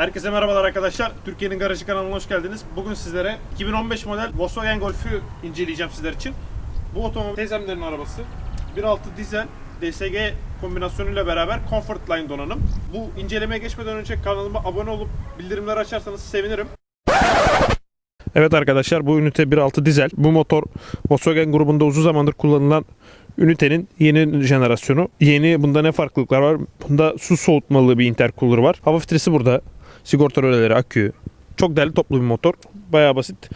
Herkese merhabalar arkadaşlar. Türkiye'nin Garajı kanalına hoş geldiniz. Bugün sizlere 2015 model Volkswagen Golf'ü inceleyeceğim sizler için. Bu otomobil teyzemlerin arabası. 1.6 dizel DSG kombinasyonuyla beraber Comfort Line donanım. Bu incelemeye geçmeden önce kanalıma abone olup bildirimleri açarsanız sevinirim. Evet arkadaşlar bu ünite 1.6 dizel. Bu motor Volkswagen grubunda uzun zamandır kullanılan ünitenin yeni jenerasyonu. Yeni bunda ne farklılıklar var? Bunda su soğutmalı bir intercooler var. Hava filtresi burada. Sigorta röleleri, akü. Çok değerli toplu bir motor. Bayağı basit.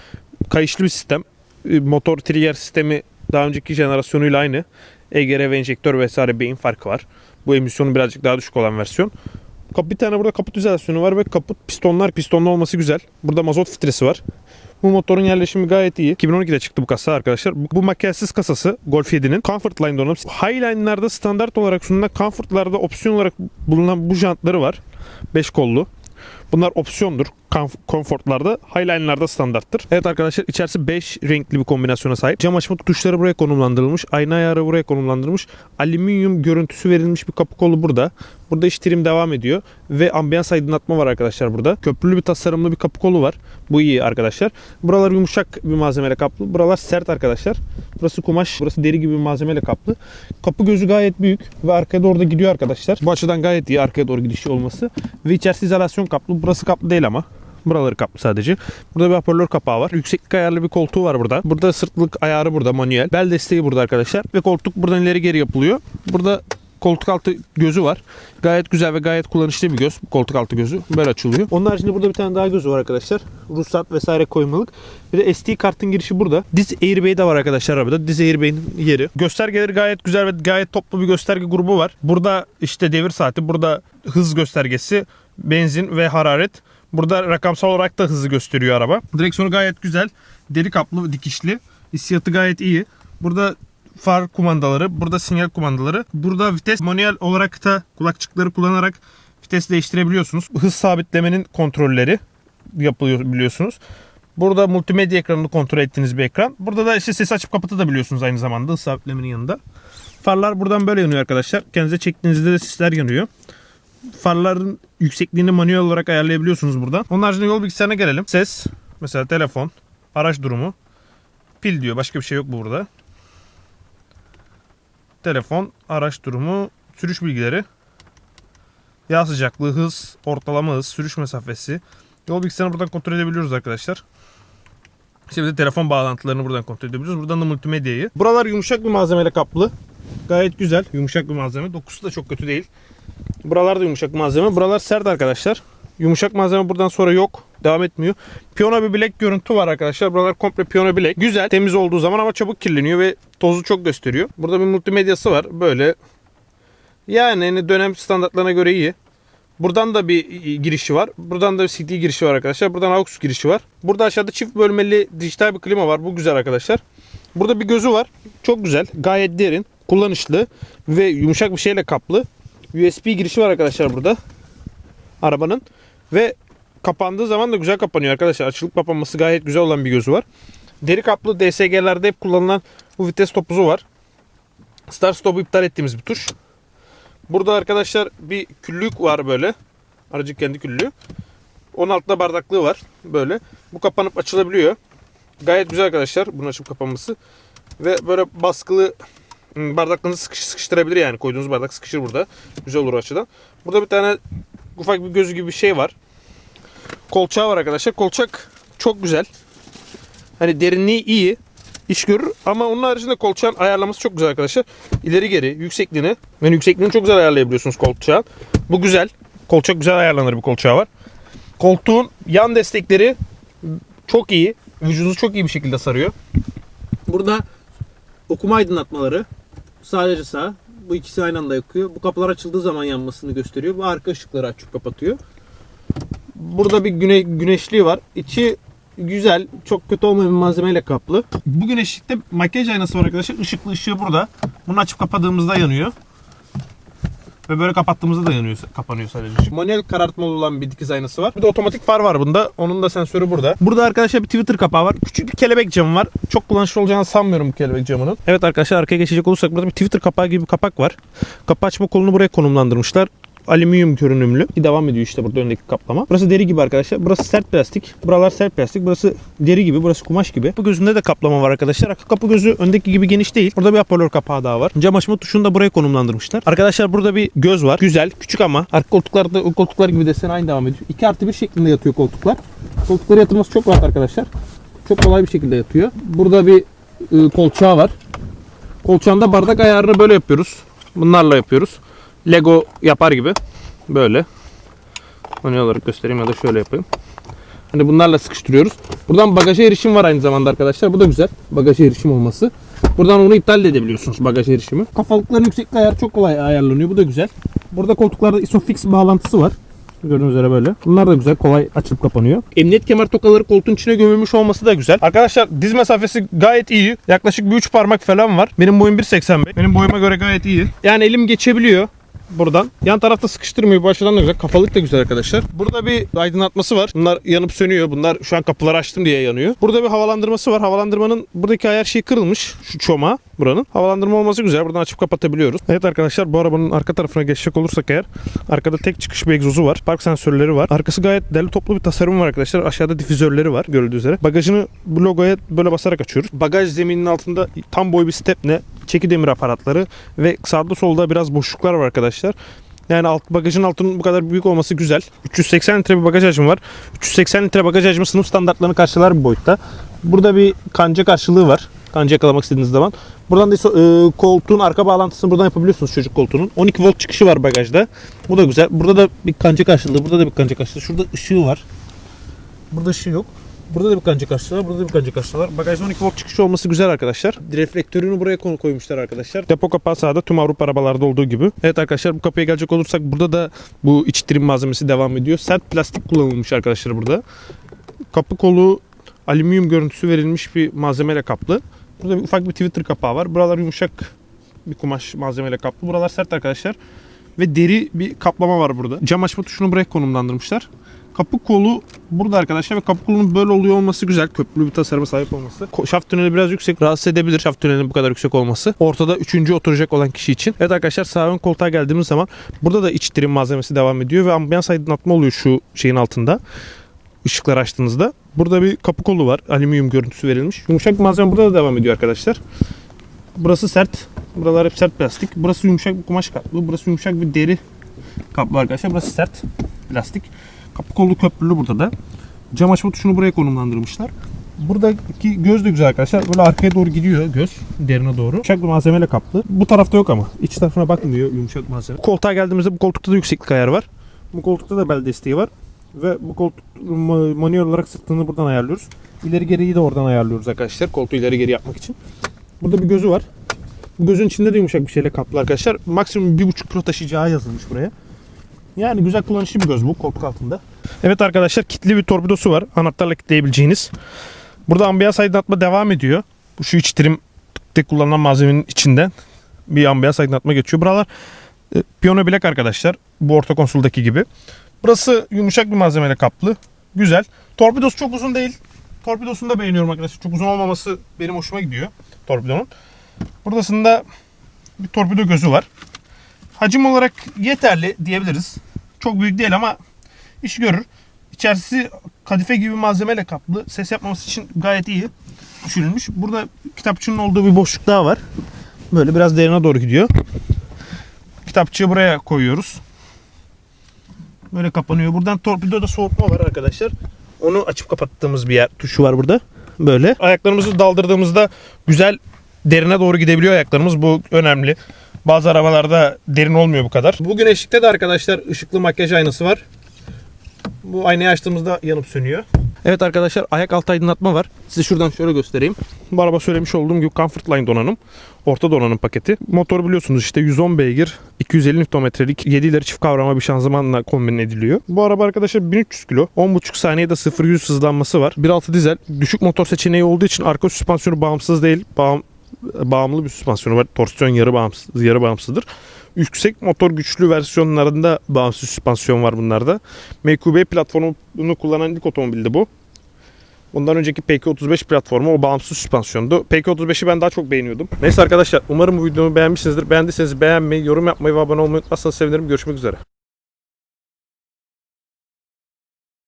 Kayışlı bir sistem. E, Motor trigger sistemi daha önceki jenerasyonuyla aynı. EGR ve enjektör vesaire beyin farkı var. Bu emisyonu birazcık daha düşük olan versiyon. Bir tane burada kaput izolasyonu var ve kaput pistonlar pistonlu olması güzel. Burada mazot filtresi var. Bu motorun yerleşimi gayet iyi. 2012'de çıktı bu kasa arkadaşlar. Bu, bu makyajsız kasası Golf 7'nin Comfort Line donanım. Highline'larda standart olarak sunulan Comfort'larda opsiyon olarak bulunan bu jantları var. 5 kollu. Bunlar opsiyondur. Comf- Comfort'larda, Highline'larda standarttır. Evet arkadaşlar içerisi 5 renkli bir kombinasyona sahip. Cam açma tutuşları buraya konumlandırılmış. Ayna ayarı buraya konumlandırılmış. Alüminyum görüntüsü verilmiş bir kapı kolu burada. Burada iştirim devam ediyor. Ve ambiyans aydınlatma var arkadaşlar burada. Köprülü bir tasarımlı bir kapı kolu var. Bu iyi arkadaşlar. Buralar yumuşak bir malzemeyle kaplı. Buralar sert arkadaşlar. Burası kumaş, burası deri gibi bir malzemeyle kaplı. Kapı gözü gayet büyük ve arkaya doğru da gidiyor arkadaşlar. Bu açıdan gayet iyi arkaya doğru gidişi olması. Ve içerisi izolasyon kaplı. Burası kaplı değil ama. Buraları kaplı sadece. Burada bir hoparlör kapağı var. Yükseklik ayarlı bir koltuğu var burada. Burada sırtlık ayarı burada manuel. Bel desteği burada arkadaşlar. Ve koltuk buradan ileri geri yapılıyor. Burada koltuk altı gözü var. Gayet güzel ve gayet kullanışlı bir göz. Koltuk altı gözü. Böyle açılıyor. Onun haricinde burada bir tane daha gözü var arkadaşlar. Ruhsat vesaire koymalık. Bir de SD kartın girişi burada. Diz airbag'i de var arkadaşlar arabada. Diz airbag'in yeri. Göstergeleri gayet güzel ve gayet toplu bir gösterge grubu var. Burada işte devir saati, burada hız göstergesi, benzin ve hararet. Burada rakamsal olarak da hızı gösteriyor araba. Direksiyonu gayet güzel. Deri kaplı, dikişli. Hissiyatı gayet iyi. Burada far kumandaları, burada sinyal kumandaları. Burada vites manuel olarak da kulakçıkları kullanarak vites değiştirebiliyorsunuz. Hız sabitlemenin kontrolleri yapılıyor biliyorsunuz. Burada multimedya ekranını kontrol ettiğiniz bir ekran. Burada da işte ses açıp kapatabiliyorsunuz aynı zamanda hız sabitlemenin yanında. Farlar buradan böyle yanıyor arkadaşlar. Kendinize çektiğinizde de sisler yanıyor. Farların yüksekliğini manuel olarak ayarlayabiliyorsunuz buradan. Onun haricinde yol bilgisayarına gelelim. Ses, mesela telefon, araç durumu, pil diyor. Başka bir şey yok burada. Telefon, araç durumu, sürüş bilgileri, yağ sıcaklığı, hız, ortalama hız, sürüş mesafesi. Yol bilgisayarını buradan kontrol edebiliyoruz arkadaşlar. Şimdi telefon bağlantılarını buradan kontrol edebiliyoruz. Buradan da multimedyayı. Buralar yumuşak bir malzemeyle kaplı. Gayet güzel. Yumuşak bir malzeme. Dokusu da çok kötü değil. Buralar da yumuşak malzeme. Buralar sert arkadaşlar. Yumuşak malzeme buradan sonra yok. Devam etmiyor. Piyano bir bilek görüntü var arkadaşlar. Buralar komple piyano bilek. Güzel. Temiz olduğu zaman ama çabuk kirleniyor ve tozu çok gösteriyor. Burada bir multimedyası var. Böyle. Yani hani dönem standartlarına göre iyi. Buradan da bir girişi var. Buradan da bir CD girişi var arkadaşlar. Buradan AUX girişi var. Burada aşağıda çift bölmeli dijital bir klima var. Bu güzel arkadaşlar. Burada bir gözü var. Çok güzel. Gayet derin. Kullanışlı. Ve yumuşak bir şeyle kaplı. USB girişi var arkadaşlar burada. Arabanın. Ve kapandığı zaman da güzel kapanıyor arkadaşlar. Açılıp kapanması gayet güzel olan bir gözü var. Deri kaplı DSG'lerde hep kullanılan bu vites topuzu var. Start stop'u iptal ettiğimiz bir tuş. Burada arkadaşlar bir küllük var böyle. Aracın kendi küllüğü. Onun altında bardaklığı var. Böyle. Bu kapanıp açılabiliyor. Gayet güzel arkadaşlar bunun açıp kapanması. Ve böyle baskılı hmm, bardaklığınızı sıkış, sıkıştırabilir yani. Koyduğunuz bardak sıkışır burada. Güzel olur açıdan. Burada bir tane ufak bir gözü gibi bir şey var. Kolçağı var arkadaşlar. Kolçak çok güzel. Hani derinliği iyi. iş görür ama onun haricinde kolçağın ayarlaması çok güzel arkadaşlar. İleri geri yüksekliğini yani yüksekliğini çok güzel ayarlayabiliyorsunuz kolçağın. Bu güzel. Kolçak güzel ayarlanır bir kolçağı var. Koltuğun yan destekleri çok iyi. Vücudu çok iyi bir şekilde sarıyor. Burada okuma aydınlatmaları sadece sağ. Bu ikisi aynı anda yakıyor. Bu kapılar açıldığı zaman yanmasını gösteriyor. Bu arka ışıkları açıp kapatıyor. Burada bir güne, güneşliği var. İçi güzel, çok kötü olmayan bir malzemeyle kaplı. Bu güneşlikte makyaj aynası var arkadaşlar. Işıklı ışığı burada. Bunu açıp kapadığımızda yanıyor. Ve böyle kapattığımızda da yanıyor, kapanıyor sadece. Manuel karartmalı olan bir dikiz aynası var. Bir de otomatik far var bunda. Onun da sensörü burada. Burada arkadaşlar bir Twitter kapağı var. Küçük bir kelebek camı var. Çok kullanışlı olacağını sanmıyorum bu kelebek camının. Evet arkadaşlar arkaya geçecek olursak burada bir Twitter kapağı gibi bir kapak var. Kapı açma kolunu buraya konumlandırmışlar. Alüminyum görünümlü. Bir devam ediyor işte burada öndeki kaplama. Burası deri gibi arkadaşlar. Burası sert plastik. Buralar sert plastik. Burası deri gibi. Burası kumaş gibi. Bu gözünde de kaplama var arkadaşlar. Arka kapı gözü öndeki gibi geniş değil. Burada bir hoparlör kapağı daha var. Cam açma tuşunu da buraya konumlandırmışlar. Arkadaşlar burada bir göz var. Güzel. Küçük ama. Arka koltuklarda koltuklar gibi desen aynı devam ediyor. 2 artı 1 şeklinde yatıyor koltuklar. Koltuklara yatırması çok rahat arkadaşlar. Çok kolay bir şekilde yatıyor. Burada bir e, kolçağı var. Kolçağında bardak ayarını böyle yapıyoruz. Bunlarla yapıyoruz. Lego yapar gibi. Böyle. Hani olarak göstereyim ya da şöyle yapayım. Hani bunlarla sıkıştırıyoruz. Buradan bagaja erişim var aynı zamanda arkadaşlar. Bu da güzel. Bagaja erişim olması. Buradan onu iptal de edebiliyorsunuz bagaj erişimi. Kafalıkların yüksekliği ayar çok kolay ayarlanıyor. Bu da güzel. Burada koltuklarda isofix bağlantısı var. Gördüğünüz üzere böyle. Bunlar da güzel. Kolay açılıp kapanıyor. Emniyet kemer tokaları koltuğun içine gömülmüş olması da güzel. Arkadaşlar diz mesafesi gayet iyi. Yaklaşık bir 3 parmak falan var. Benim boyum 1.85. Benim boyuma göre gayet iyi. Yani elim geçebiliyor buradan. Yan tarafta sıkıştırmıyor. Bu açıdan da güzel. Kafalık da güzel arkadaşlar. Burada bir aydınlatması var. Bunlar yanıp sönüyor. Bunlar şu an kapıları açtım diye yanıyor. Burada bir havalandırması var. Havalandırmanın buradaki ayar şeyi kırılmış. Şu çoma buranın. Havalandırma olması güzel. Buradan açıp kapatabiliyoruz. Evet arkadaşlar bu arabanın arka tarafına geçecek olursak eğer arkada tek çıkış bir egzozu var. Park sensörleri var. Arkası gayet derli toplu bir tasarım var arkadaşlar. Aşağıda difüzörleri var görüldüğü üzere. Bagajını bu logoya böyle basarak açıyoruz. Bagaj zemininin altında tam boy bir stepne çeki demir aparatları ve sağda solda biraz boşluklar var arkadaşlar. Yani alt bagajın altının bu kadar büyük olması güzel. 380 litre bir bagaj hacmi var. 380 litre bagaj hacmi sınıf standartlarını karşılar bir boyutta. Burada bir kanca karşılığı var. Kanca yakalamak istediğiniz zaman. Buradan da e, koltuğun arka bağlantısını buradan yapabiliyorsunuz çocuk koltuğunun. 12 volt çıkışı var bagajda. Bu da güzel. Burada da bir kanca karşılığı, burada da bir kanca karşılığı. Şurada ışığı var. Burada ışığı yok. Burada da bir kanca karşılığı var, burada da bir kanca karşılığı var. Bagajda 12 volt çıkışı olması güzel arkadaşlar. Reflektörünü buraya konu koymuşlar arkadaşlar. Depo kapağı sağda tüm Avrupa arabalarda olduğu gibi. Evet arkadaşlar bu kapıya gelecek olursak burada da bu iç trim malzemesi devam ediyor. Sert plastik kullanılmış arkadaşlar burada. Kapı kolu alüminyum görüntüsü verilmiş bir malzemeyle kaplı. Burada bir ufak bir Twitter kapağı var. Buralar yumuşak bir kumaş malzemeyle kaplı. Buralar sert arkadaşlar. Ve deri bir kaplama var burada. Cam açma tuşunu buraya konumlandırmışlar. Kapı kolu burada arkadaşlar ve kapı kolunun böyle oluyor olması güzel. Köprülü bir tasarıma sahip olması. Şaft tüneli biraz yüksek. Rahatsız edebilir şaft tünelinin bu kadar yüksek olması. Ortada üçüncü oturacak olan kişi için. Evet arkadaşlar sağ ön koltuğa geldiğimiz zaman burada da iç trim malzemesi devam ediyor ve ambiyans aydınlatma oluyor şu şeyin altında. Işıkları açtığınızda. Burada bir kapı kolu var. Alüminyum görüntüsü verilmiş. Yumuşak malzeme burada da devam ediyor arkadaşlar. Burası sert. Buralar hep sert plastik. Burası yumuşak bir kumaş kaplı. Burası yumuşak bir deri kaplı arkadaşlar. Burası sert plastik. Kapı kolu köprülü burada da. Cam açma tuşunu buraya konumlandırmışlar. Buradaki göz de güzel arkadaşlar. Böyle arkaya doğru gidiyor göz. Derine doğru. Yumuşak bir malzemeyle kaplı. Bu tarafta yok ama. İç tarafına bakmıyor yumuşak malzeme. Koltuğa geldiğimizde bu koltukta da yükseklik ayarı var. Bu koltukta da bel desteği var. Ve bu koltuk ma- manuel olarak sırtını buradan ayarlıyoruz. İleri geriyi de oradan ayarlıyoruz arkadaşlar. Koltuğu ileri geri yapmak için. Burada bir gözü var. Bu gözün içinde de yumuşak bir şeyle kaplı arkadaşlar. Maksimum 1.5 kilo taşıyacağı yazılmış buraya. Yani güzel kullanışlı bir göz bu koltuk altında. Evet arkadaşlar kilitli bir torpidosu var. Anahtarla kilitleyebileceğiniz. Burada ambiyans aydınlatma devam ediyor. Bu şu iç trim tek kullanılan malzemenin içinden bir ambiyans aydınlatma geçiyor. Buralar e, piyano bilek arkadaşlar. Bu orta konsoldaki gibi. Burası yumuşak bir malzemeyle kaplı. Güzel. Torpidosu çok uzun değil. Torpidosunu da beğeniyorum arkadaşlar. Çok uzun olmaması benim hoşuma gidiyor torpidonun. Buradasında bir torpido gözü var. Hacim olarak yeterli diyebiliriz. Çok büyük değil ama iş görür. İçerisi kadife gibi malzemeyle kaplı. Ses yapmaması için gayet iyi düşünülmüş. Burada kitapçının olduğu bir boşluk daha var. Böyle biraz derine doğru gidiyor. Kitapçığı buraya koyuyoruz. Böyle kapanıyor. Buradan torpidoda soğutma var arkadaşlar. Onu açıp kapattığımız bir yer tuşu var burada. Böyle. Ayaklarımızı daldırdığımızda güzel derine doğru gidebiliyor ayaklarımız. Bu önemli. Bazı arabalarda derin olmuyor bu kadar. Bu güneşlikte de arkadaşlar ışıklı makyaj aynası var. Bu aynayı açtığımızda yanıp sönüyor. Evet arkadaşlar ayak altı aydınlatma var. Size şuradan şöyle göstereyim. Bu araba söylemiş olduğum gibi Comfort Line donanım. Orta donanım paketi. Motor biliyorsunuz işte 110 beygir, 250 Nm'lik 7 ileri çift kavrama bir şanzımanla kombin ediliyor. Bu araba arkadaşlar 1300 kilo. 10.5 saniyede 0-100 hızlanması var. 1.6 dizel. Düşük motor seçeneği olduğu için arka süspansiyonu bağımsız değil. Bağım, bağımlı bir süspansiyonu var. Torsiyon yarı bağımsız, yarı bağımsızdır. Yüksek motor güçlü versiyonlarında bağımsız süspansiyon var bunlarda. MQB platformunu kullanan ilk otomobildi bu. Bundan önceki PK35 platformu o bağımsız süspansiyondu. PK35'i ben daha çok beğeniyordum. Neyse arkadaşlar umarım bu videomu beğenmişsinizdir. Beğendiyseniz beğenmeyi, yorum yapmayı ve abone olmayı unutmazsanız sevinirim. Görüşmek üzere.